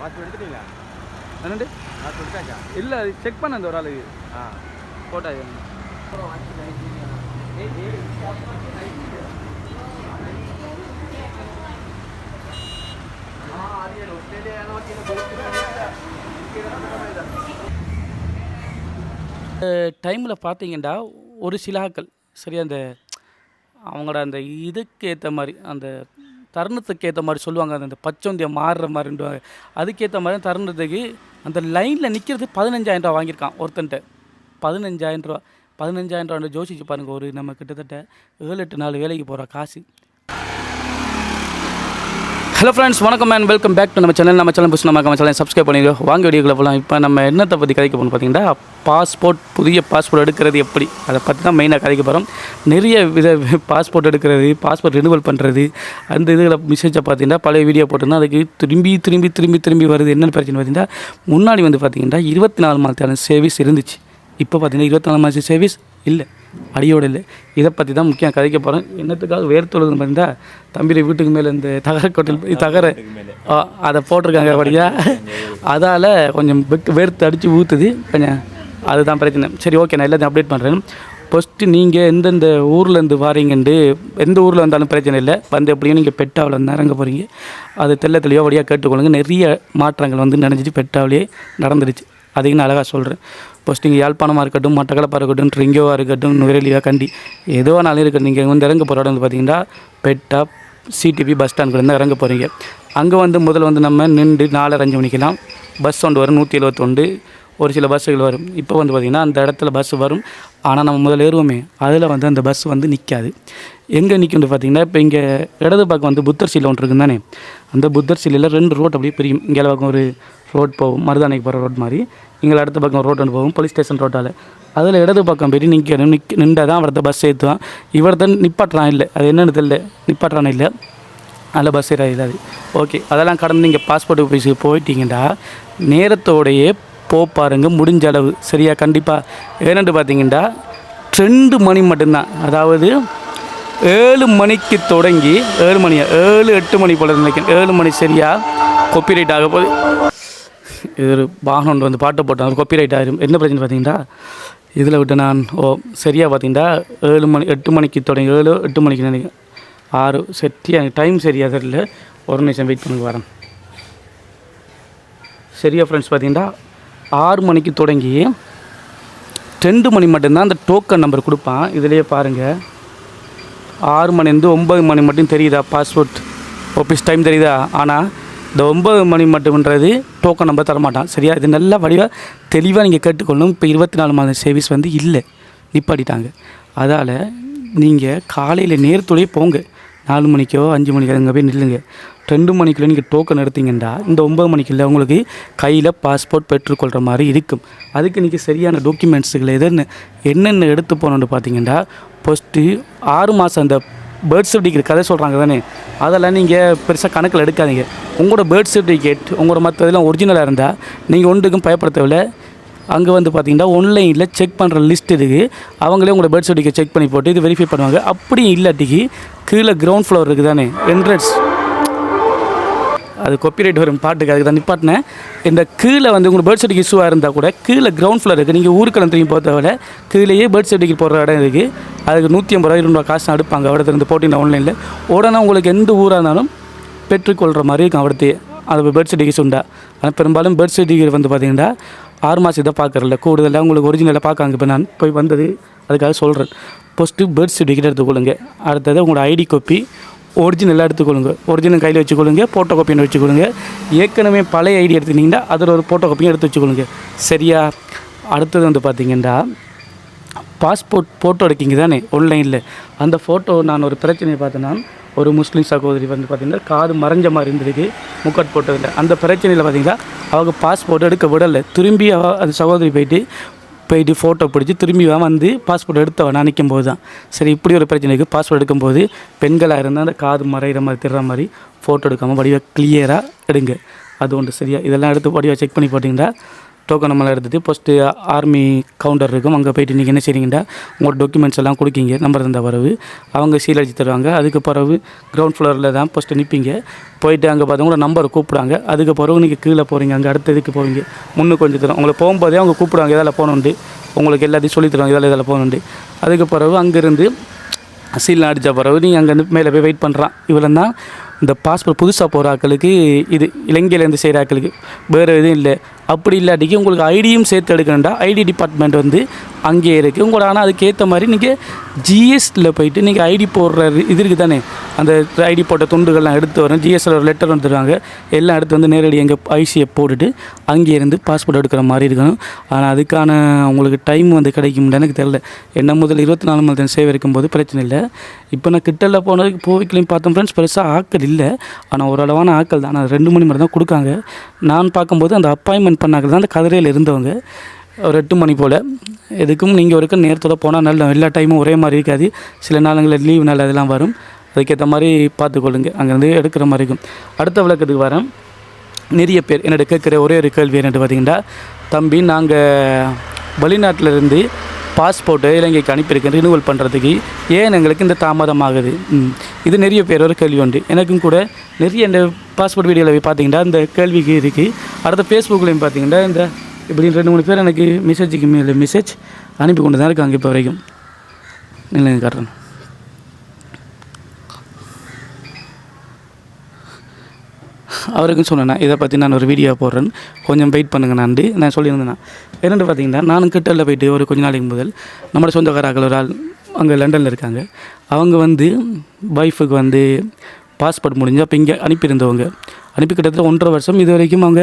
Passport எடுத்துட்டீங்களா? என்னண்டு passport எடுத்தாச்சா? இல்லை செக் பண்ண அந்த ஒரு ஆளுக்கு ஆ. போட்டா டைமில் பார்த்தீங்கன்னா ஒரு சிலாக்கள் சரி அந்த அவங்களோட அந்த இதுக்கு ஏற்ற மாதிரி அந்த தருணத்துக்கு ஏற்ற மாதிரி சொல்லுவாங்க. அந்த பச்சோந்தியம் மாறுற மாதிரின்றாங்க அதுக்கேற்ற மாதிரி தருணத்துக்கு அந்த லைனில் நிற்கிறது பதினஞ்சாயிரம் ரூபா வாங்கியிருக்கான் ஒருத்தன்ட்ட. பதினஞ்சாயிரம் ரூபா பதினஞ்சாயிரம் ரூபா ஜோசிச்சு பாருங்கள் ஒரு நம்ம கிட்டத்தட்ட ஏழு எட்டு நாலு வேலைக்கு போகிற காசு. ஹலோ ஃப்ரெண்ட்ஸ் வணக்கம் அண்ட் வெல்கம் பேக் டு நம்ம சேனல் நம்ம சேனல் புதுசு நம்ம சேனல் சப்ஸ்கிரைப் பண்ணிடுவோம் வாங்க வீடியோக்குள்ள போகலாம் இப்போ நம்ம என்னத்தை பற்றி கதைக்க போகணும் பார்த்தீங்கன்னா பாஸ்போர்ட் புதிய பாஸ்போர்ட் எடுக்கிறது எப்படி? அதை பற்றி தான் மெயினாக கதைக்க போகிறோம் நிறைய வித பாஸ்போர்ட் எடுக்கிறது பாஸ்போர்ட் ரினுவல் பண்ணுறது அந்த இதில் மெசேஜை பார்த்தீங்கன்னா பழைய வீடியோ போட்டிருந்தா அதுக்கு திரும்பி திரும்பி திரும்பி திரும்பி வருது. என்னென்னு பிரச்சனை பார்த்தீங்கன்னா முன்னாடி வந்து பார்த்தீங்கன்னா இருபத்தி நாலு மாதத்தான சர்வீஸ் இருந்துச்சு. இப்போ பார்த்தீங்கன்னா இருபத்தி நாலு மாதம் சர்வீஸ் இல்லை. அடியோடு இல்லை. இதை பற்றி தான் முக்கியம் கதைக்க போகிறேன் என்னத்துக்காக வேர்த்தொழுது பார்த்தீங்கன்னா தம்பி வீட்டுக்கு மேலே இந்த தகர ஆ, அதை போட்டிருக்காங்க அப்படியா? அதால் கொஞ்சம் வெக்கு வேர்த்து அடித்து ஊற்றுது கொஞ்சம் அதுதான் பிரச்சனை. சரி ஓகே நான் எல்லாத்தையும் அப்டேட் பண்ணுறேன் ஃபஸ்ட்டு நீங்கள் எந்தெந்த ஊர்லேருந்து வாரீங்கன்ட்டு எந்த ஊரில் வந்தாலும் பிரச்சனை இல்லை. வந்து எப்படியும் நீங்கள் பெட்டாவில் வந்து இறங்க போகிறீங்க அது தெல்ல தெளிவாக வழியாக கேட்டுக்கொள்ளுங்க. நிறைய மாற்றங்கள் வந்து நடந்துச்சு பெட்டாவிலேயே நடந்துருச்சு. அதையும் நான் அழகாக சொல்கிறேன் ஃபஸ்ட்டு இங்கே யாழ்ப்பாணமாக இருக்கட்டும் மட்டக்களப்பாக இருக்கட்டும் ட்ரிங்கோவாக இருக்கட்டும் நுவரெலியா கண்டி எதுவோ நாளும் இருக்கட்டும். நீங்கள் வந்து இறங்க போகிற இடம் வந்து பார்த்தீங்கன்னா பெட்டா சிடிபி பஸ் ஸ்டாண்டுக்குள்ள இருந்தால் இறங்க போகிறீங்க அங்கே வந்து முதல்ல வந்து நம்ம நின்று நாலரை அஞ்சு மணிக்கெல்லாம் பஸ் ஒன்று வரும் நூற்றி எழுபத்தொண்டு ஒரு சில பஸ்ஸுகள் வரும். இப்போ வந்து பார்த்திங்கன்னா அந்த இடத்துல பஸ் வரும். ஆனால் நம்ம முதல்ல ஏறுவோமே அதில் வந்து அந்த பஸ் வந்து நிற்காது எங்கே நிற்கும்னு பார்த்தீங்கன்னா இப்போ இங்கே இடது பக்கம் வந்து புத்தர் சிலை ஒன்று இருக்குன்னு தானே? அந்த புத்தர் சிலையில் ரெண்டு ரோட் அப்படியே பிரியும். இங்கே பக்கம் ஒரு ரோட் போகும். மருதானைக்கு போகிற ரோட் மாதிரி. இங்கே அடுத்த பக்கம் ரோட் ஒன்று போகும். போலீஸ் ஸ்டேஷன் ரோட்டால் அதில் இடது பக்கம் போய் நிற்கணும் நிற்க நின்று தான் அவர்த்த பஸ் ஏற்றுவான் இவர்தான் நிப்பாட்டுறான் இல்லை. அது என்னென்னு தெரியல. நிப்பாட்டுறான் இல்லை அதில் பஸ் ஏறாது ஓகே அதெல்லாம் கடந்து நீங்கள் பாஸ்போர்ட் ஆஃபீஸுக்கு போயிட்டீங்கன்னா நேரத்தோடையே போ பாருங்க. முடிஞ்ச அளவு. சரியா? கண்டிப்பாக ஏன்னு பார்த்தீங்கன்னா ரெண்டு மணி மட்டும்தான். அதாவது ஏழு மணிக்கு தொடங்கி ஏழு மணியா? ஏழு எட்டு மணி போல் நினைக்கிறேன். ஏழு மணி சரியாக கொப்பி ரைட் ஆக போகுது. இது ஒரு வாகனம் வந்து பாட்டு போட்டேன். காப்பி ரைட் ஆயிரும். என்ன பிரச்சனை பார்த்தீங்கன்னா இதில் விட்டு நான் ஓ சரியாக பார்த்தீங்கன்னா ஏழு மணி எட்டு மணிக்கு தொடங்கி ஏழு எட்டு மணிக்கு நினைக்கிறேன் ஆறு செட்டியா டைம் சரியா தெரியல. ஒரு நிமிஷம் வெயிட் பண்ணி வரேன். சரியா ஃப்ரெண்ட்ஸ் பார்த்தீங்கன்னா ஆறு மணிக்கு தொடங்கி ரெண்டு மணி மட்டும்தான் அந்த டோக்கன் நம்பர் கொடுப்பான். இதுலேயே பாருங்கள் ஆறு மணிலேருந்து ஒம்பது மணி மட்டும் தெரியுதா? பாஸ்போர்ட் ஆஃபீஸ் டைம் தெரியுதா? ஆனால் இந்த ஒம்பது மணி மட்டும்ன்றது டோக்கன் நம்பர் தரமாட்டான். சரியா? இது நல்லா வடிவாக தெளிவாக நீங்கள் கேட்டுக்கொள்ளணும். இப்போ இருபத்தி நாலு மாதம் சர்வீஸ் வந்து இல்லை. நிப்பாட்டிட்டாங்க. அதால் நீங்கள் காலையில் நேரத்துலேயே போங்க. நாலு மணிக்கோ அஞ்சு மணிக்கோ அங்கே போய் நில்லுங்க. ரெண்டு மணிக்குள்ளே நீங்கள் டோக்கன் எடுத்தீங்கன்னா இந்த ஒம்பது மணிக்குள்ள உங்களுக்கு கையில் பாஸ்போர்ட் பெற்றுக்கொள்கிற மாதிரி இருக்கும். அதுக்கு நீங்கள் சரியான டாக்குமெண்ட்ஸுகளை எதுன்னு என்னென்ன எடுத்து போகணுன்னு பார்த்தீங்கன்னா ஃபஸ்ட்டு ஆறு மாதம் அந்த பேர்ட் சர்டிஃபிகேட் கதை சொல்கிறாங்க தானே? அதெல்லாம் நீங்கள் பெருசாக கணக்கில் எடுக்காதீங்க. உங்களோட பேர்த் சர்டிஃபிகேட் உங்களோட மற்ற இதெல்லாம் ஒரிஜினலாக இருந்தால் நீங்கள் ஒன்றுக்கும் பயப்படுத்தவில்லை அங்கே வந்து பார்த்தீங்கன்னா ஒன்லைனில் செக் பண்ணுற லிஸ்ட் இருக்குது அவங்களே உங்களோட பேர்த் சர்டிஃபிகேட் செக் பண்ணி போட்டு இது வெரிஃபை பண்ணுவாங்க. அப்படியும் இல்லாட்டிக்கு கீழே கிரவுண்ட் ஃப்ளோர் இருக்குது தானே? என்ட்ரன்ஸ் அது காப்பிரைட் வரும் பாட்டுக்கு அதுக்கு தான் நிப்பாட்டினேன். இந்த கீழே வந்து உங்களுக்கு பேர்த் சர்டிஃபிகேட் இஷ்யூவாக இருந்தால் கூட கீழே கிரவுண்ட் ஃப்ளோர் இருக்குது நீங்கள் ஊருக்கெல்லாம் திரும்பி போகிறத விட கீழேயே பேர்த் சர்டிஃபிகேட் போடுற இடம் இருக்குது அதுக்கு நூற்றி ஐம்பது ரூபா இருநூறு காசு அடுப்பாங்க அவடத்துல இருந்து போட்டிங்கன்னா ஆன்லைனில் உடனே உங்களுக்கு எந்த ஊராக இருந்தாலும் பெற்றுக்கொள்கிற மாதிரி இருக்கும் அவடத்தையே அது பேர்த் சர்டிஃபிகேட் உண்டா? ஆனால் பெரும்பாலும் பேர்த் சர்டிஃபிகேட் வந்து பார்த்தீங்கன்னா ஆறு மாதம் இதை பார்க்குறல கூடுதலாக உங்களுக்கு ஒரிஜினலாக பார்க்காங்க இப்போ நான் போய் வந்தது அதுக்காக சொல்கிறேன் ஃபஸ்ட்டு பேர்த் சர்டிஃபிகேட் எடுத்துக்கொள்ளுங்க. அடுத்தது உங்களோட ஐடி காப்பி ஒரிஜினலாக எடுத்துக்கொள்ளுங்க. ஒரிஜினல் கையில் வச்சுக்கொள்ளுங்க ஃபோட்டோ காப்பின்னு வச்சுக்கொள்ளுங்க. ஏற்கனவே பழைய ஐடி எடுத்துக்கிட்டிங்கன்னா அதில் ஒரு ஃபோட்டோ காப்பியும் எடுத்து வச்சுக்கொள்ளுங்க. சரியா? அடுத்தது வந்து பார்த்தீங்கன்னா பாஸ்போர்ட் ஃபோட்டோ எடுக்கிங்க தானே ஆன்லைனில் அந்த ஃபோட்டோ நான் ஒரு பிரச்சனையை பார்த்தேன்னா ஒரு முஸ்லீம் சகோதரி வந்து பார்த்திங்கன்னா காது மறைஞ்ச மாதிரி இருந்திருக்கு முக்கட் போட்டதில்லை அந்த பிரச்சனையில் பார்த்தீங்கன்னா அவங்க பாஸ்போர்ட் எடுக்க விடலை. திரும்பி அவ அந்த சகோதரி போயிட்டு போயிட்டு ஃபோட்டோ பிடிச்சி திரும்பி வந்து பாஸ்போர்ட் எடுத்தவன் நினைக்கும் நிற்கும் போது தான். சரி இப்படி ஒரு பிரச்சனை இருக்குது பாஸ்போர்ட் எடுக்கும்போது பெண்களாக இருந்தால் அந்த காது மறைகிற மாதிரி திடுற மாதிரி ஃபோட்டோ எடுக்காமல் வடிவாக கிளியராக எடுங்க. அது ஒன்று சரியா? இதெல்லாம் எடுத்து வடிவாக செக் பண்ணி போட்டிங்கன்னா டோக்கன் நம்மளாம் எடுத்துட்டு ஃபஸ்ட்டு ஆர்மி கவுண்டர் இருக்கும். அங்கே போயிட்டு நீங்கள் என்ன செய்கிறீங்கன்னா உங்களோட டாக்குமெண்ட்ஸ் எல்லாம் கொடுக்கீங்க. நம்பர் தந்த பிறகு அவங்க சீல் அடிச்சு தருவாங்க. அதுக்கு பிறகு கிரவுண்ட் ஃப்ளோரில் தான் ஃபஸ்ட்டு நிற்பீங்க போயிட்டு அங்கே பார்த்து நம்பர் கூப்பிடுவாங்க. அதுக்கு பிறகு நீங்கள் கீழே போகிறீங்க அங்கே அடுத்த இதுக்கு போவீங்க. முன்னு கொஞ்சம் தரும். உங்களை போகும்போதே அவங்க கூப்பிடுவாங்க. இதில் போகணுண்டு உங்களுக்கு எல்லாத்தையும் சொல்லித் தருவாங்க. இதில் இதில் போகணுண்டு அதுக்கு பிறகு அங்கேருந்து சீல் அடித்த பிறகு நீங்கள் அங்கேருந்து மேலே போய் வெயிட் பண்ணுறான் இவ்வளோ தான் இந்த பாஸ்போர்ட் புதுசாக போகிற ஆக்களுக்கு இது இலங்கையிலேருந்து செய்கிற ஆக்களுக்கு வேறு எதுவும் இல்லை. அப்படி இல்லாட்டிக்கு உங்களுக்கு ஐடியும் சேர்த்து எடுக்கணும்டா. ஐடி டிபார்ட்மெண்ட் வந்து அங்கேயே இருக்குது உங்களோட ஆனால் அதுக்கேற்ற மாதிரி நீங்கள் ஜிஎஸ்டியில் போயிட்டு நீங்கள் ஐடி போடுற இது இருக்குது தானே? அந்த ஐடி போட்ட துண்டுகள்லாம் எடுத்து வரணும் ஜிஎஸ்டியில் ஒரு லெட்டர் வந்துடுவாங்க எல்லாம் எடுத்து வந்து நேரடி எங்கள் ஐசியை போட்டுட்டு அங்கே இருந்து பாஸ்போர்ட் எடுக்கிற மாதிரி இருக்கணும். ஆனால் அதுக்கான உங்களுக்கு டைம் வந்து கிடைக்கும்னு எனக்கு தெரில என்ன முதல் இருபத்தி நாலு மணி நேரம் சேவை இருக்கும்போது பிரச்சனை இல்லை. இப்போ நான் கிட்டல போனதுக்கு போவிக்கலையும் பார்த்தோம் ஃப்ரெண்ட்ஸ் பெருசாக ஆக்கள் இல்லை. ஆனால் ஓரளவான ஆட்கள் தான். ஆனால் ரெண்டு மணி மட்டும் தான் கொடுக்காங்க. நான் பார்க்கும்போது அந்த அப்பாயின்மெண்ட் பண்ணாக்கள் தான் அந்த கதிரையில் இருந்தவங்க. ஒரு எட்டு மணி போல். எதுக்கும் நீங்கள் ஒருக்க நேரத்தோட போனால் நல்ல எல்லா டைமும் ஒரே மாதிரி இருக்காது. சில நாளுங்களில் லீவ் நாள் அதெல்லாம் வரும். அதுக்கேற்ற மாதிரி பார்த்துக்கொள்ளுங்க. அங்கேருந்து எடுக்கிற மாதிரி இருக்கும். அடுத்த விளக்கத்துக்கு வரேன். நிறைய பேர் என்னோட கேட்குற ஒரே ஒரு கேள்வி என்னட்டு பார்த்தீங்கன்னா தம்பி நாங்கள் வெளிநாட்டிலேருந்து பாஸ்போர்ட்டை இலங்கைக்கு அனுப்பியிருக்கேன் ரினிவல் பண்ணுறதுக்கு ஏன் எங்களுக்கு இந்த தாமதம் ஆகுது இது நிறைய பேர் ஒரு கேள்வி உண்டு எனக்கும் கூட நிறைய இந்த பாஸ்போர்ட் வீடியோவில் போய் பார்த்தீங்கன்னா இந்த கேள்விக்கு இருக்குது அடுத்த ஃபேஸ்புக்லேயும் பார்த்தீங்கன்னா இந்த இப்படி ரெண்டு மூணு பேர் எனக்கு மெசேஜுக்கு மேலே மெசேஜ் அனுப்பி கொண்டு தான் இருக்காங்க இப்போ வரைக்கும். இல்லைங்க காட்டுறேன் அவருக்கும் சொன்னேன் இதை பற்றி நான் ஒரு வீடியோ போடுறேன். கொஞ்சம் வெயிட் பண்ணுங்க நான் நான் சொல்லியிருந்தேன் என்னென்னு பார்த்தீங்கன்னா நானும் கிட்டலில் போயிட்டு ஒரு கொஞ்ச நாளைக்கு முதல் நம்மளோட சொந்தக்காராக்கள் ஒரு ஆள் அங்கே லண்டனில் இருக்காங்க. அவங்க வந்து ஒய்ஃபுக்கு வந்து பாஸ்போர்ட் முடிஞ்சு அப்போ இங்கே அனுப்பியிருந்தவங்க. அனுப்பி கிட்டத்தட்ட ஒன்றரை வருஷம் இது வரைக்கும் அவங்க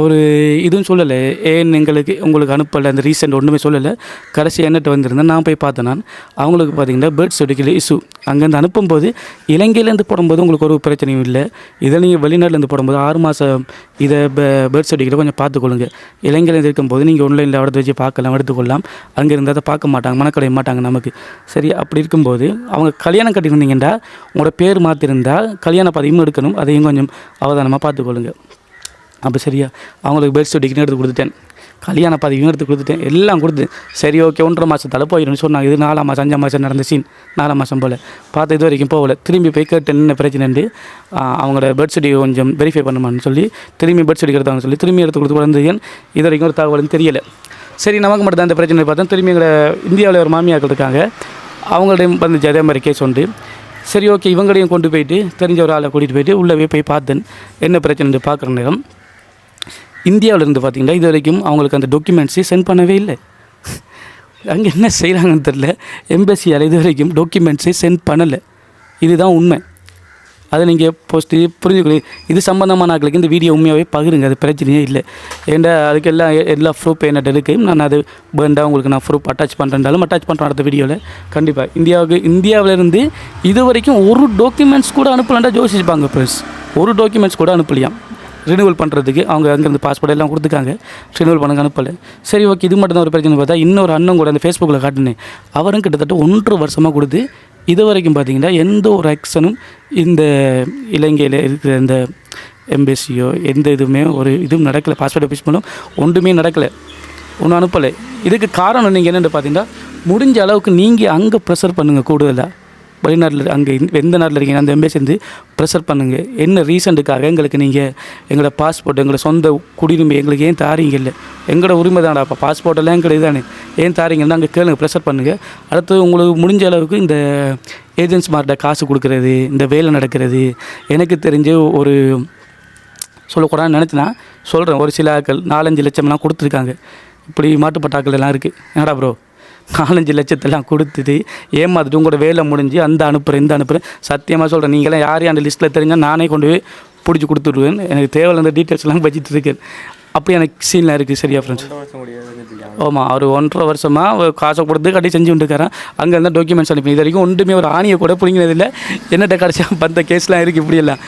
ஒரு இதுவும் சொல்லலை. ஏன் எங்களுக்கு உங்களுக்கு அனுப்பலை? அந்த ரீசெண்ட் ஒன்றுமே சொல்லலை. கடைசி என்னட்டு வந்திருந்தேன். நான் போய் பார்த்தேன் நான். அவங்களுக்கு பார்த்தீங்கன்னா பேர்ட் சர்டிஃபிகேட் இஷ்யூ அங்கேருந்து அனுப்பும்போது இலங்கையிலேருந்து போடும்போது உங்களுக்கு ஒரு பிரச்சனையும் இல்லை. இதை நீங்கள் வெளிநாட்டிலேருந்து போடும்போது ஆறு மாதம் இதை பேர்த் சர்டிஃபிகேட் கொஞ்சம் பார்த்துக்கொள்ளுங்க. இலங்கையிலேருந்து இருக்கும்போது நீங்கள் ஆன்லைனில் எடுத்து வச்சு பார்க்கலாம் எடுத்துக்கொள்ளலாம். அங்கே இருந்தால் அதை பார்க்க மாட்டாங்க மனக்கடைய மாட்டாங்க நமக்கு. சரி அப்படி இருக்கும்போது அவங்க கல்யாணம் கட்டியிருந்தீங்கன்னா உங்களோட பேர் மாற்றிருந்தால் கல்யாண பதிவும் எடுக்கணும். அதையும் கொஞ்சம் அவதானம் அவதானமாக பார்த்துக்கொள்ளுங்க. அப்போ சரியா? அவங்களுக்கு பேர்த் சர்டிஃபிகேட் எடுத்து கொடுத்துட்டேன். கல்யாண பதிவும் எடுத்து கொடுத்துட்டேன். எல்லாம் கொடுத்து சரி ஓகே ஒன்றரை மாதம் தலை போயிடும்னு சொன்னாங்க. இது நாலாம் மாதம் அஞ்சாம் மாதம் நடந்த சீன் நாலாம் மாதம் போல். பார்த்து இது வரைக்கும் போகல. திரும்பி போய் கேட்டேன் என்ன பிரச்சனைண்டு அவங்களோட பேர்த் சர்டிஃபிகேட் கொஞ்சம் வெரிஃபை பண்ணுமான்னு சொல்லி திரும்பி பேர்த் சர்டிஃபிகேட் எடுத்தாங்கன்னு சொல்லி திரும்பி எடுத்து கொடுத்து வந்து இது வரைக்கும் ஒரு தகவலும் தெரியலை. சரி நமக்கு மட்டும் தான் இந்த பிரச்சனை பார்த்தா திரும்பி எங்களை இந்தியாவில் ஒரு மாமியாக்கள் இருக்காங்க. அவங்கள்டையும் வந்துச்சு அதே மாதிரி கேஸ் உண்டு. சரி ஓகே இவங்களையும் கொண்டு போயிட்டு தெரிஞ்ச ஒரு ஆளை கூட்டிகிட்டு போயிட்டு உள்ளே போய் பார்த்தேன். என்ன பிரச்சனை பார்க்குற நேரம் இந்தியாவிலேருந்து பார்த்தீங்கன்னா இது வரைக்கும் அவங்களுக்கு அந்த டாக்குமெண்ட்ஸை சென்ட் பண்ணவே இல்லை. அங்கே என்ன செய்கிறாங்கன்னு தெரில எம்பசியால் இது வரைக்கும் டாக்குமெண்ட்ஸை சென்ட் பண்ணலை. இதுதான் உண்மை. அதை நீங்கள் போஸ்ட்டு புரிஞ்சுக்கணும் இது சம்மந்தமான ஆட்களுக்கு இந்த வீடியோ உண்மையாகவே பகிருங்க அது பிரச்சனையே இல்லை. ஏன்டா அதுக்கு எல்லாம் எல்லா ப்ரூஃப் என்னட்ட இருக்குது நான் அது பேண்டாக உங்களுக்கு நான் ப்ரூஃப் அட்டாச் பண்ணுறேன்டாலும் அட்டாச் பண்ணுறேன் அடுத்த வீடியோவில் கண்டிப்பாக இந்தியாவுக்கு இந்தியாவிலேருந்து இது வரைக்கும் ஒரு டாக்குமெண்ட்ஸ் கூட அனுப்பலான்டா யோசிச்சுப்பாங்க ப்ளஸ் ஒரு டாக்குமெண்ட்ஸ் கூட அனுப்பலையாம் ரினிவல் பண்ணுறதுக்கு அவங்க அங்கேருந்து பாஸ்போர்ட் எல்லாம் கொடுத்துருக்காங்க. ரினுவல் பண்ண அனுப்பலை. சரி ஓகே இது மட்டும் தான் ஒரு பிரச்சனை பார்த்தா இன்னொரு அண்ணன் கூட அந்த ஃபேஸ்புக்கில் காட்டினேன். அவரும் கிட்டத்தட்ட ஒன்று வருஷமாக கொடுத்து இது வரைக்கும் பார்த்தீங்கன்னா எந்த ஒரு ஆக்ஷனும் இந்த இலங்கையில் இருக்கிற இந்த எம்பசியோ எந்த இதுவுமே ஒரு இதுவும் நடக்கலை. பாஸ்போர்ட் ஆஃபீஸ் மூலம் ஒன்றுமே நடக்கலை. ஒன்றும் அனுப்பலை. இதுக்கு காரணம் நீங்கள் என்னென்னு பார்த்தீங்கன்னா முடிஞ்ச அளவுக்கு நீங்கள் அங்கே ப்ரெஷர் பண்ணுங்கள் கூடுதலாக வெளிநாட்டில் அங்கே எந்த நாட்டில் இருக்கீங்க அந்த எம்பேசி வந்து ப்ரெஷர் பண்ணுங்கள் என்ன ரீசண்ட்டுக்காக எங்களுக்கு நீங்கள் எங்களோட பாஸ்போர்ட் எங்களோட சொந்த குடியுரிமை எங்களுக்கு ஏன் தாரீங்க இல்லை? எங்களோட உரிமை தான்டா அப்போ பாஸ்போர்ட்டெல்லாம் எங்களுக்கு ஏன் தாரீங்கன்னா அங்கே கேளுங்க ப்ரெஷர் பண்ணுங்கள் அடுத்து உங்களுக்கு முடிஞ்ச அளவுக்கு இந்த ஏஜென்ட்ஸ் மார்ட்ட காசு கொடுக்குறது இந்த வேலை நடக்கிறது. எனக்கு தெரிஞ்ச ஒரு சொல்லக்கூடாதுன்னு நினச்சினா சொல்கிறேன் ஒரு சில ஆக்கள் நாலஞ்சு லட்சம்லாம் கொடுத்துருக்காங்க. இப்படி மாட்டுப்பட்டாக்கள் எல்லாம் இருக்குது என்னடா ப்ரோ நாலஞ்சு லட்சத்தெல்லாம் கொடுத்துட்டு ஏமாத்துட்டு உங்களோட வேலை முடிஞ்சு அந்த அனுப்புகிறேன் இந்த அனுப்புகிறேன் சத்தியமாக சொல்கிறேன் நீங்களாம் யாரையும் அந்த லிஸ்ட்டில் தெரிஞ்சால் நானே கொண்டு போய் பிடிச்சி கொடுத்துடுவேன். எனக்கு தேவையில்ல அந்த டீட்டெயில்ஸ்லாம் வச்சுட்டு இருக்கேன். அப்படி எனக்கு சீன்லாம் இருக்குது சரியா ஃப்ரெண்ட்ஸ் ஆமாம் அவர் ஒன்றரை வருஷமாக காசை கொடுத்து கட்டி செஞ்சு கொண்டுருக்காரன் அங்கே இருந்தால் டாக்குமெண்ட்ஸ் அனுப்பி இது வரைக்கும் ஒன்றுமே ஒரு ஆணியை கூட பிடிங்கினதில்லை. என்னட்ட கடைசியாக பந்த கேஸ்லாம் இருக்குது இப்படியெல்லாம்.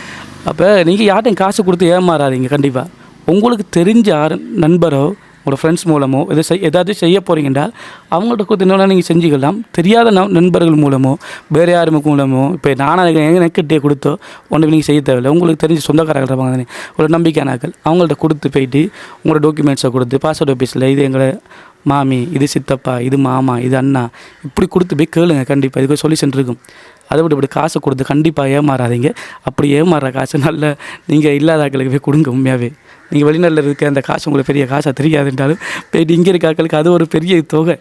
அப்போ நீங்கள் யார்ட்டையும் காசு கொடுத்து ஏமாறாதீங்க கண்டிப்பாக உங்களுக்கு தெரிஞ்ச யார் நண்பரோ உங்களோட ஃப்ரெண்ட்ஸ் மூலமோ எது செய் ஏதாவது செய்ய போகிறீங்கன்னா அவங்கள்ட்ட கொடுத்து இன்னொன்று நீங்கள் செஞ்சுக்கலாம். தெரியாத ந- நண்பர்கள் மூலமோ வேறு யார் மூலமோ இப்போ நானாக எனக்கிட்டே கொடுத்தோ ஒன்று நீங்கள் செய்ய தேவையில்லை. உங்களுக்கு தெரிஞ்ச சொந்தக்காரர்கள் இருப்பாங்க தானே ஒரு நம்பிக்கையானாக்கள் அவங்கள்ட்ட கொடுத்து போயிட்டு உங்களோட டாக்குமெண்ட்ஸை கொடுத்து பாஸ்போர்ட் ஆஃபீஸில் இது எங்களை மாமி இது சித்தப்பா இது மாமா இது அண்ணா இப்படி கொடுத்து போய் கேளுங்க கண்டிப்பாக இதுக்கு சொல்யூஷன் இருக்கும். அதை விட்டு இப்படி காசை கொடுத்து கண்டிப்பாக ஏமாறாதீங்க. அப்படி ஏமாறுற காசு நல்ல நீங்கள் இல்லாத ஆட்களுக்கு போய் கொடுங்க உண்மையாகவே நீங்கள் வெளிநாட்டில் இருக்க அந்த காசு உங்களுக்கு பெரிய காசாக தெரியாதுன்றாலும் போயிட்டு இங்கே இருக்க ஆட்களுக்கு அது ஒரு பெரிய தொகை.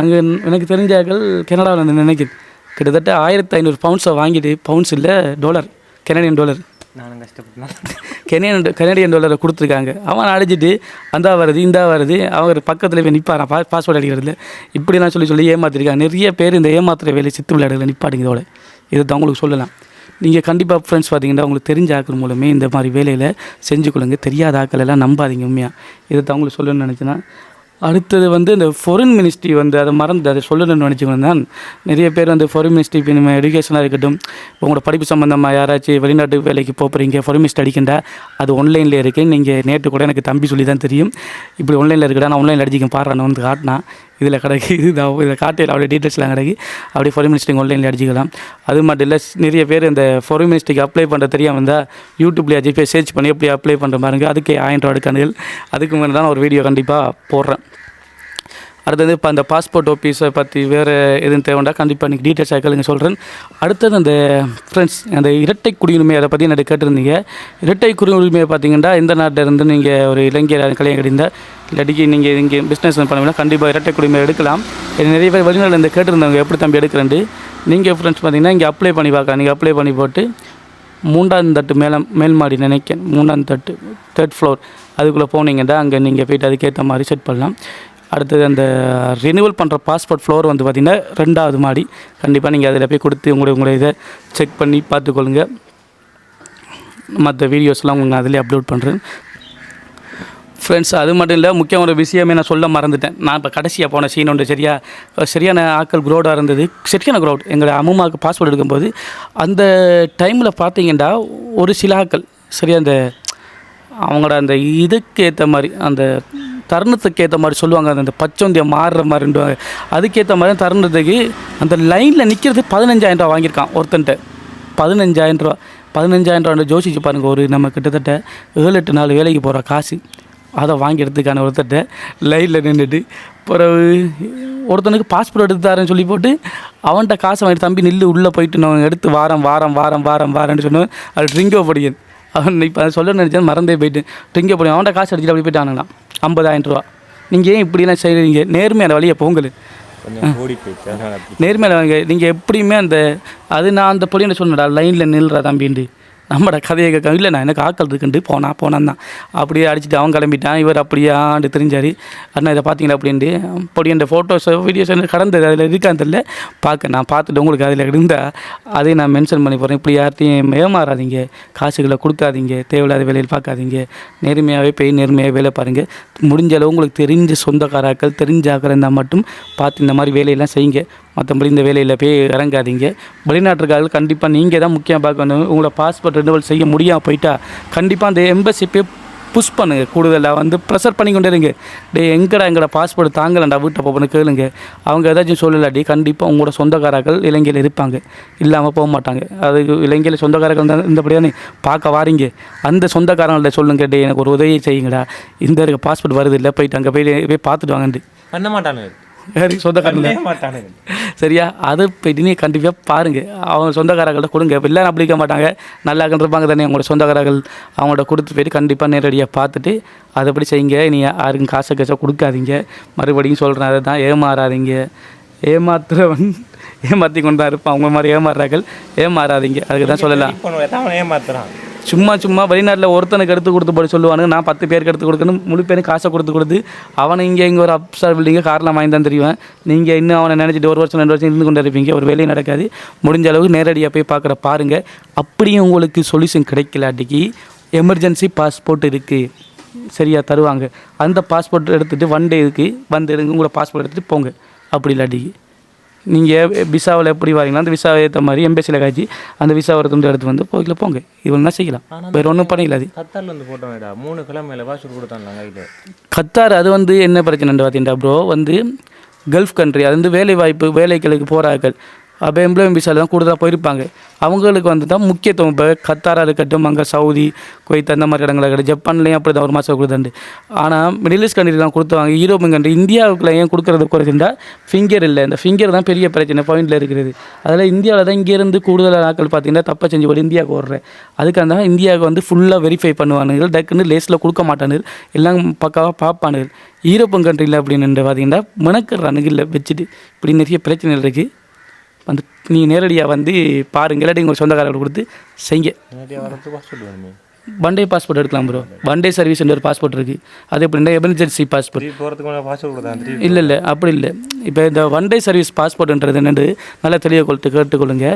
அங்கே எனக்கு தெரிஞ்ச ஆட்கள் கனடாவில் வந்து நினைக்குது கிட்டத்தட்ட ஆயிரத்தி ஐநூறு பவுண்ட்ஸை வாங்கிட்டு பவுண்ட்ஸ் இல்லை டாலர் கனடியன் டாலர் நானும் கஷ்டப்பட்டேன். கெனடியன் கனடியன் டாலரை கொடுத்துருக்காங்க. அவன் அடிச்சிட்டு அந்த வருது இந்த வருது அவர் பக்கத்தில் போய் நிற்பாரான் பா பாஸ்போர்ட் அடிக்கிறதுல. இப்படிலாம் சொல்லி சொல்லி ஏமாத்திருக்காங்க. நிறைய பேர் இந்த ஏமாத்துற வேலை சித்து விளையாடுல நிற்பாடுங்க இதோட இதை தான் உங்களுக்கு சொல்லலாம். நீங்கள் கண்டிப்பாக ஃப்ரெண்ட்ஸ் பார்த்தீங்கன்னா உங்களுக்கு தெரிஞ்ச ஆக்கள் மூலமே இந்த மாதிரி வேலையில் செஞ்சு கொள்ளுங்க. தெரியாத ஆக்கள் எல்லாம் நம்பாதீங்க உண்மையாக இதை தான் உங்களுக்கு சொல்லணும்னு நினச்சினா அடுத்தது வந்து இந்த ஃபாரின் மினிஸ்ட்ரி வந்து அதை மறந்து அதை சொல்லணும்னு நினச்சிக்கணும் தான். நிறைய பேர் வந்து ஃபாரின் மினிஸ்ட்ரி இப்போ நம்ம எஜுகேஷனாக இருக்கட்டும் உங்களோட படிப்பு சம்மந்தமாக யாராச்சும் வெளிநாட்டு வேலைக்கு போகிறீங்க ஃபாரின் மினிஸ்ட்ரி அடிக்கின்றா அது ஆன்லைனில் இருக்குது நீங்கள் நேற்று கூட எனக்கு தம்பி சொல்லி தான் தெரியும். இப்படி ஆன்லைனில் இருக்கடா நான் ஆன்லைனில் அடிச்சிக்க பாடுறேன் வந்து காட்டினா. இதில் கிடைக்கு இது இதில் காட்டையில் அப்படியே டீட்டெயில்ஸ்லாம் கிடைக்கு அப்படியே ஃபாரின் மினிஸ்ட்ரி ஆன்லைனில் அடிச்சிக்கலாம். அது மட்டும் இல்லை நிறைய பேர் இந்த ஃபாரின் மினிஸ்ட்ரிக்கு அப்ளை பண்ணுற தெரியாமல் இருந்தால் யூடியூப்லேயே ஜிபே சர்ச் பண்ணி எப்படி அப்ளை பண்ணுற பாருங்க அதுக்கே ஆயிரம் ரூபா கணக்குகள் அதுக்கு முன்னாடி தான் ஒரு வீடியோ கண்டிப்பாக போடுறேன். அடுத்தது இப்போ அந்த பாஸ்போர்ட் ஆஃபீஸை பற்றி வேறு எதுவும் தேவைண்டா கண்டிப்பாக நீங்கள் டீட்டெயில்ஸ் கேளுங்க சொல்கிறேன் அடுத்தது அந்த ஃப்ரெண்ட்ஸ் அந்த இரட்டை குடியுரிமை அதை பற்றி எனக்கு கேட்டிருந்தீங்க. இரட்டை குடியுரிமையை பார்த்தீங்கன்னா இந்த நாட்டில் இருந்து நீங்கள் ஒரு இளைஞர் கல்யாணம் கிடைந்தால் இல்லாட்டிக்கு நீங்கள் இங்கே பிஸ்னஸ் பண்ணுவீங்கன்னா கண்டிப்பாக இரட்டை குடியுரிமை எடுக்கலாம். நிறைய பேர் வெளிநாட்டில் இருந்து கேட்டிருந்தவங்க எப்படி தம்பி எடுக்கிறேன் நீங்கள் ஃப்ரெண்ட்ஸ் பார்த்தீங்கன்னா இங்கே அப்ளை பண்ணி பார்க்கலாம். நீங்கள் அப்ளை பண்ணி போட்டு மூன்றாம் தட்டு மேலே மேல் மாடி நினைக்கிறேன். தட்டு தேர்ட் ஃப்ளோர் அதுக்குள்ளே போனீங்கன்னா அங்கே நீங்கள் போயிட்டு அதுக்கேற்ற மாதிரி செட் பண்ணலாம். அடுத்தது அந்த ரினியூவல் பண்ணுற பாஸ்போர்ட் ஃப்ளோர் வந்து பார்த்திங்கன்னா ரெண்டாவது மாடி. கண்டிப்பாக நீங்கள் அதில் போய் கொடுத்து உங்களுடைய உங்களுடைய இதை செக் பண்ணி பார்த்துக்கொள்ளுங்க. மற்ற வீடியோஸ்லாம் உங்களுக்கு அதிலே அப்லோட் பண்ணுறேன் ஃப்ரெண்ட்ஸ் அது மட்டும் இல்லை முக்கியமான ஒரு விஷயமே நான் சொல்ல மறந்துட்டேன். நான் இப்போ கடைசியாக போன சீன் ஒன்று சரியா? சரியான ஆக்கள் க்ரௌடாக இருந்தது. சரியான க்ரௌட் எங்களை அம்மாவுக்கு பாஸ்போர்ட் எடுக்கும்போது அந்த டைமில் பார்த்தீங்கன்னா ஒரு சில ஆக்கள் சரியா? அந்த அவங்களோட அந்த இதுக்கு ஏற்ற மாதிரி அந்த தருணத்துக்கு ஏற்ற மாதிரி சொல்லுவாங்க. அந்த பச்சொந்தியை மாறுற மாதிரின்றாங்க அதுக்கேற்ற மாதிரி தருணத்துக்கு அந்த லைனில் நிற்கிறது பதினஞ்சாயிரம் ரூபா வாங்கியிருக்கான் ஒருத்தன்ட்டு. பதினஞ்சாயிரம் ரூபா பதினஞ்சாயிரம் ரூபா ஜோசிச்சு பாருங்க. ஒரு நம்ம கிட்டத்தட்ட ஏழு எட்டு நாலு வேலைக்கு போகிற காசு. அதை வாங்கிறதுக்கான ஒருத்தட்ட லைனில் நின்றுட்டு பிறகு ஒருத்தனுக்கு பாஸ்போர்ட் எடுத்து தரேன்னு சொல்லி போட்டு அவன்கிட்ட காசை வாங்கிட்டு தம்பி நில்லு உள்ளே போயிட்டு நான் எடுத்து வாரம் வாரம் வாரம் வாரம் வாரம்னு சொன்னேன் அது ட்ரிங்கோ படிக்கன் அவன் இப்போ அதை சொல்ல நினச்சேன் மறந்தே போயிட்டு ட்ரிங்கோ படி அவன்கிட்ட காசு அடிச்சுட்டு அப்படி போயிட்டானுங்கண்ணா ஐம்பதாயிரம் ரூபா. நீங்கள் ஏன் இப்படிலாம் செய்கிறீங்க நேர்மையான வழியை நேர்மையாக வாங்க நீங்கள் எப்படியுமே அந்த அது நான் அந்த பொடியை சொன்னடா லைனில் நில்றா தம்பின்ட்டு நம்மட கதையை கேட்க இல்லை நான் எனக்கு ஆக்கள் இருக்குன்ட்டு போனா போனான் தான் அப்படியே அடிச்சுட்டு அவன் கிளம்பிட்டான். இவர் அப்படியாண்டு தெரிஞ்சார். அண்ணா இதை பார்த்தீங்களா? அப்படின்ட்டு. அப்படி அந்த ஃபோட்டோஸோ வீடியோஸ் கடந்தது? அதில் இருக்கான்னு தெரியல. பார்க்க நான் பார்த்துட்டு உங்களுக்கு அதில் இருந்தால் அதை நான் மென்ஷன் பண்ணி போகிறேன் இப்படி யார்ட்டையும் ஏமாறாதீங்க. காசுகளை கொடுக்காதீங்க. தேவையில்லாத வேலையில் பார்க்காதீங்க. நேர்மையாகவே போய் நேர்மையாக வேலை பாருங்கள் முடிஞ்ச அளவு உங்களுக்கு தெரிஞ்ச சொந்தக்காராக்கள் தெரிஞ்ச இருந்தால் மட்டும் பார்த்து இந்த மாதிரி வேலையெல்லாம் செய்யுங்க. மற்றபடி இந்த வேலையில் போய் இறங்காதீங்க. வெளிநாட்டுக்காரர்கள் கண்டிப்பாக நீங்கள் தான் முக்கியம் பார்க்கணும் உங்களை பாஸ்போர்ட் ரினுவல் செய்ய முடியாமல் போயிட்டா கண்டிப்பாக அந்த எம்பசி போய் புஷ் பண்ணுங்க. கூடுதலாக வந்து ப்ரெஷர் பண்ணி கொண்டே இருங்க. டே எங்கடா எங்களோட பாஸ்போர்ட் தாங்கலண்டா வீட்டை போகணும் கேளுங்க. அவங்க ஏதாச்சும் சொல்லலாடி கண்டிப்பாக உங்களோட சொந்தக்காரர்கள் இலங்கையில் இருப்பாங்க. இல்லாமல் போக மாட்டாங்க. அது இலங்கையில் சொந்தக்காரர்கள் தான் இந்தபடியானே பார்க்க வாரீங்க. அந்த சொந்தக்காரங்கள்ட்ட சொல்லுங்க டே எனக்கு ஒரு உதவி செய்யுங்கடா. இந்த இருக்க பாஸ்போர்ட் வருது இல்லை போயிட்டு அங்கே போய் போய் பார்த்துட்டு வாங்கண்டு பண்ண மாட்டானுங்க. யாரு சொந்தக்காரங்க சரியா? அதை போயிட்டு நீங்கள் கண்டிப்பாக பாருங்கள் அவங்க சொந்தக்காரர்கள்ட்ட கொடுங்க. இப்போ இல்லை அப்படி மாட்டாங்க. நல்லா இருப்பாங்க தானே உங்களோட சொந்தக்காரர்கள். அவங்கள்ட்ட கொடுத்து போயிட்டு கண்டிப்பாக நேரடியாக பார்த்துட்டு அதைப்படி செய்யுங்க. நீ யாருக்கும் காசை காசை கொடுக்காதீங்க. மறுபடியும் சொல்கிறேன் அதை தான் ஏமாறாதீங்க. ஏமாத்துறவன் ஏமாற்றி கொண்டு தான் இருப்பான். அவங்க மாதிரி ஏமாறுறார்கள். ஏமாறாதீங்க. அதுக்கு தான் சொல்லலாம். ஏமாத்துறான். சும்மா சும்மா வெளிநாட்டில் ஒருத்தனுக்கு எடுத்து கொடுத்து போய் சொல்லுவானுங்க. நான் பத்து பேருக்கு எடுத்து கொடுக்கணும். முழு பேருக்கு காசை கொடுத்து கொடுத்து அவனை இங்கே இங்கே ஒரு அப்சார் பில்டிங்கை காரெலாம் வாங்கி தான் தெரியும் நீங்கள் இன்னும் அவனை நினச்சிட்டு ஒரு வருஷம் ரெண்டு வருஷம் இருந்து கொண்டு இருப்பீங்க. ஒரு வேலையும் நடக்காது. முடிஞ்ச அளவுக்கு நேரடியாக போய் பார்க்குற பாருங்கள் அப்படியும் உங்களுக்கு சொல்யூஷன் கிடைக்கலாட்டிக்கு எமர்ஜென்சி பாஸ்போர்ட் இருக்குது சரியாக தருவாங்க. அந்த பாஸ்போர்ட் எடுத்துகிட்டு ஒன் டே இருக்குது வந்து எடுங்க உங்களோட பாஸ்போர்ட் எடுத்துகிட்டு போங்க. அப்படி இல்லாட்டிக்கு நீங்கள் விசாவில் எப்படி வரீங்களோ அந்த விசாவை ஏற்ற மாதிரி எம்பசியில் காய்ச்சி அந்த விசா ஒரு துண்டு எடுத்து வந்து போய்க்கல போங்க. இவ்வளோ செய்யலாம். வேறு ஒன்றும் பண்ணிக்கல அது கத்தாரில் வந்து போட்டோம்டா மூணு கிழமையில பாஸ்போர்ட் கொடுத்தாங்க கையில் கத்தார் அது வந்து என்ன பிரச்சனைன்னு பார்த்தீங்கன்னா ப்ரோ வந்து கல்ஃப் கண்ட்ரி அது வந்து வேலை வாய்ப்பு வேலைகளுக்கு போகிறார்கள் அப்போ எம்ப்ளாய்மெண்ட் விசாவில் தான் கூடுதலாக போயிருப்பாங்க. அவங்களுக்கு வந்து தான் முக்கியத்துவம். இப்போ கத்தாராக இருக்கட்டும் அங்கே சவுதி குவைத் அந்த மாதிரி இடங்கள இருக்கட்டும் ஜப்பான்லேயும் அப்படி தான் ஒரு மாதம் கொடுத்தாண்டு ஆனால் மிடில் ஈஸ்ட் கண்ட்ரிலாம் கொடுத்துவாங்க யூரோப்பியன் கண்ட்ரி இந்தியாவுக்குள்ள ஏன் கொடுக்குறது குறைச்சிருந்தால் ஃபிங்கர் இல்லை. இந்த ஃபிங்கர் தான் பெரிய பிரச்சனை பாயிண்டில் இருக்கிறது. அதில் இந்தியாவில் தான் இங்கேருந்து கூடுதலாக நாட்கள் பார்த்தீங்கன்னா தப்பை செஞ்சு போய் இந்தியாவுக்கு ஓடுறேன். அதுக்காக தான் இந்தியாவுக்கு வந்து ஃபுல்லாக வெரிஃபை பண்ணுவானுங்க. டக்குன்னு லேஸில் கொடுக்க மாட்டானுங்க. எல்லாம் பக்காவாக பார்ப்பானுங்க. யூரோப்பியன் கண்ட்ரியில் அப்படின்னு பார்த்தீங்கன்னா மெனக்கிறானுங்க இல்லை வச்சுட்டு இப்படி நிறைய பிரச்சனைகள் இருக்குது வந்து நீ நேரடியாக வந்து பாருங்க. இல்லாட்டி உங்கள் சொந்தக்காரர்கள் கொடுத்து நிறைய வரது பாஸ்போர்ட் எடுக்கலாம் ப்ரோ ஒன் டே சர்வீஸ் ஒரு பாஸ்போர்ட் இருக்குது அது எப்படின்னா எமர்ஜென்சி பாஸ்போர்ட் இல்லை இல்லை. அப்படி இல்லை. இப்போ இந்த ஒன் டே சர்வீஸ் பாஸ்போர்ட்ன்றது என்னென்று நல்லா தெளிவாக கொள்ட்டு கேட்டுக்கொள்ளுங்க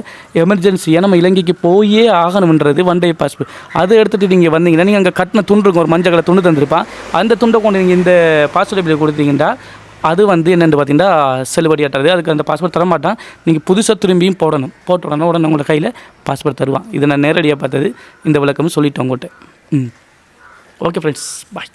எமர்ஜென்சியாக நம்ம இலங்கைக்கு போயே ஆகணுன்றது ஒன் டே பாஸ்போர்ட் அதை எடுத்துகிட்டு நீங்கள் வந்தீங்கன்னா நீங்கள் அங்கே கட்டின துண்டு இருக்கும் ஒரு மஞ்சள் கலர் துண்டு தந்திருப்பான். அந்த துண்டை கொண்டு நீங்கள் இந்த பாஸ்போர்ட் எப்படி கொடுத்தீங்கன்னா அது வந்து என்னென்னு பார்த்தீங்கன்னா செல்லுபடியாட்டுறது அதுக்கு அந்த பாஸ்போர்ட் தர மாட்டான் நீங்கள் புதுசாக திரும்பியும் போடணும். போட்ட உடனே உடனே உங்களோட கையில் பாஸ்போர்ட் தருவான். இதை நான் நேரடியாக பார்த்தது இந்த விளக்கமும் சொல்லிட்டேன் உங்கள்கிட்ட. ம். ஓகே ஃப்ரெண்ட்ஸ் பாய்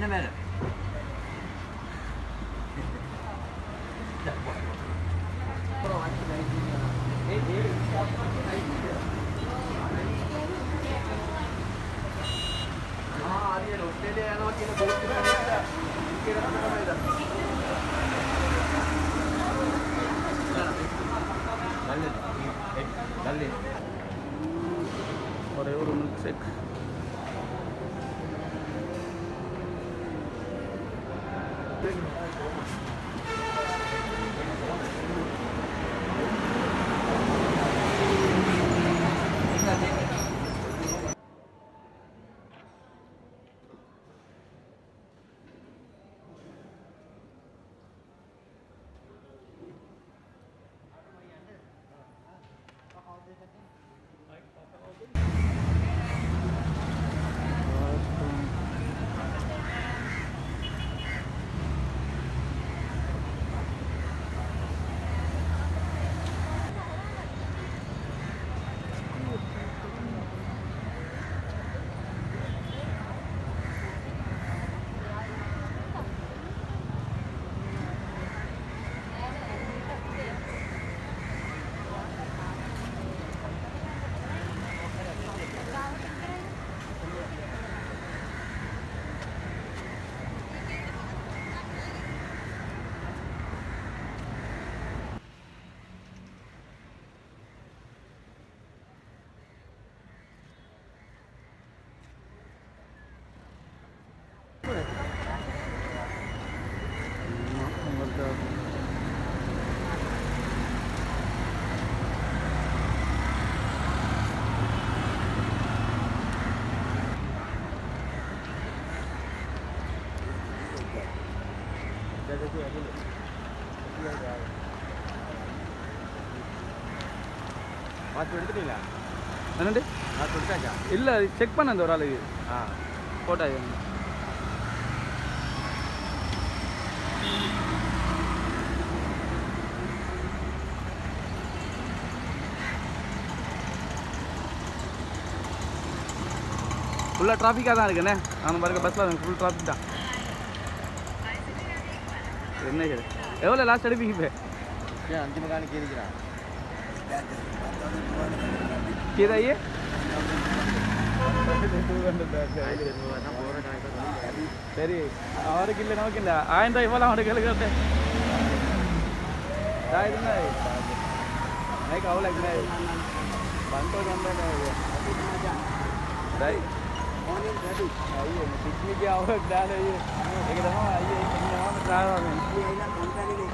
என்ன மேல ஒரே はい。பாஸ்போர்ட் எடுத்துட்டீங்களா? என்னண்டு பாஸ்போர்ட் எடுத்தாச்சா? இல்லை செக் பண்ண அந்த ஒரு ஆளுக்கு ஆ. போட்டா ஃபுல்லாக டிராஃபிக்காக தான் இருக்குண்ணே நான் பாருங்க பஸ்ஸில் ஃபுல் டிராஃபிக் தான். என்ன எவ்வளோ லாஸ்ட் அடிப்பீங்க இப்போ? ஏன் அஞ்சு மகானுக்கு இருக்கிறான் கீதாயே சரி அவருக்கு இல்லை நமக்கு இல்லை ஆயிரம் ரூபாய் இவ்வளோ அவனுக்கு எழுகிறது नाही खाऊ लागलाय बांधतो आइए पिकनिक आवक डाल आइए एकदम आइए एकदम ट्रायल में அத்தாங்குடி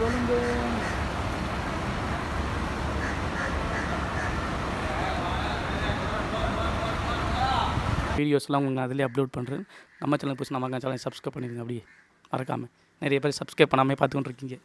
கொழும்பு வீடியோஸ்லாம் உங்களுக்கு அதிலே அப்லோட் பண்ணுறேன் நம்ம சேனல் புதுசு நம்ம சேனலை சப்ஸ்கிரைப் பண்ணிடுங்க அப்படியே. மறக்காமல் நிறைய பேர் சப்ஸ்கிரைப் பண்ணாமல் பார்த்துக்கிட்டு இருக்கீங்க.